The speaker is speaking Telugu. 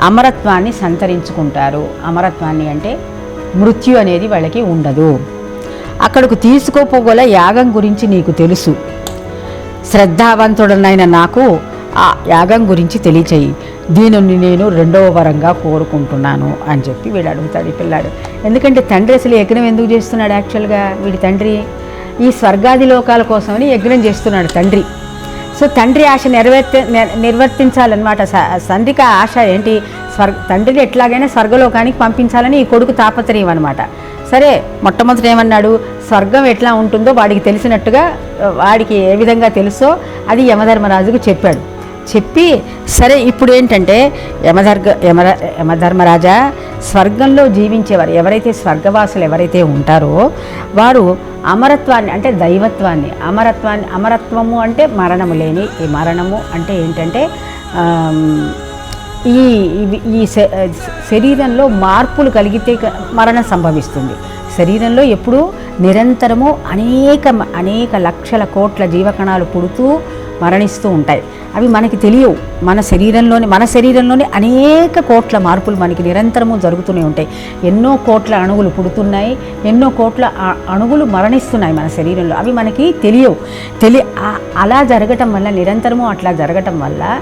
అమరత్వాన్ని సంతరించుకుంటారు. అమరత్వాన్ని అంటే మృత్యు అనేది వాళ్ళకి ఉండదు. అక్కడకు తీసుకోపోగల యాగం గురించి నీకు తెలుసు. శ్రద్ధావంతుడనైన నాకు ఆ యాగం గురించి తెలియచేయి. దీనిని నేను రెండవ వరంగా కోరుకుంటున్నాను అని చెప్పి వీడు అడుగుతాడు ఈ పిల్లాడు. ఎందుకంటే తండ్రి అసలు యజ్ఞం ఎందుకు చేస్తున్నాడు యాక్చువల్గా వీడి తండ్రి ఈ స్వర్గాది లోకాల కోసమని యజ్ఞం చేస్తున్నాడు తండ్రి. సో తండ్రి ఆశ నెరవేర్త నిర్వర్తించాలన్నమాట. స- తండ్రికి ఆశ ఏంటి? స్వర్గ తండ్రిని ఎట్లాగైనా స్వర్గలోకానికి పంపించాలని ఈ కొడుకు తాపత్రయం అనమాట సరే మొట్టమొదటి ఏమన్నాడు? స్వర్గం ఎట్లా ఉంటుందో వాడికి తెలిసినట్టుగా వాడికి ఏ విధంగా తెలుసో అది యమధర్మరాజుకు చెప్పాడు. చెప్పి సరే ఇప్పుడు ఏంటంటే యమధర్గ యమ యమధర్మరాజా స్వర్గంలో జీవించేవారు ఎవరైతే స్వర్గవాసులు ఎవరైతే ఉంటారో వారు అమరత్వాన్ని అంటే దైవత్వాన్ని అమరత్వాన్ని అమరత్వము అంటే మరణము లేని ఈ మరణము అంటే ఏంటంటే ఈ ఈ శ- శరీరంలో మార్పులు కలిగితే మరణం సంభవిస్తుంది. శరీరంలో ఎప్పుడూ నిరంతరము అనేక అనేక లక్షల కోట్ల జీవకణాలు పుడుతూ మరణిస్తూ ఉంటాయి. అవి మనకి తెలియవు. మన శరీరంలోని మన శరీరంలోని అనేక కోట్ల మార్పులు మనకి నిరంతరము జరుగుతూనే ఉంటాయి. ఎన్నో కోట్ల అణువులు పుడుతున్నాయి. ఎన్నో కోట్ల అణువులు మరణిస్తున్నాయి మన శరీరంలో. అవి మనకి తెలియవు. తెలి అలా జరగటం వల్ల నిరంతరము అట్లా జరగటం వల్ల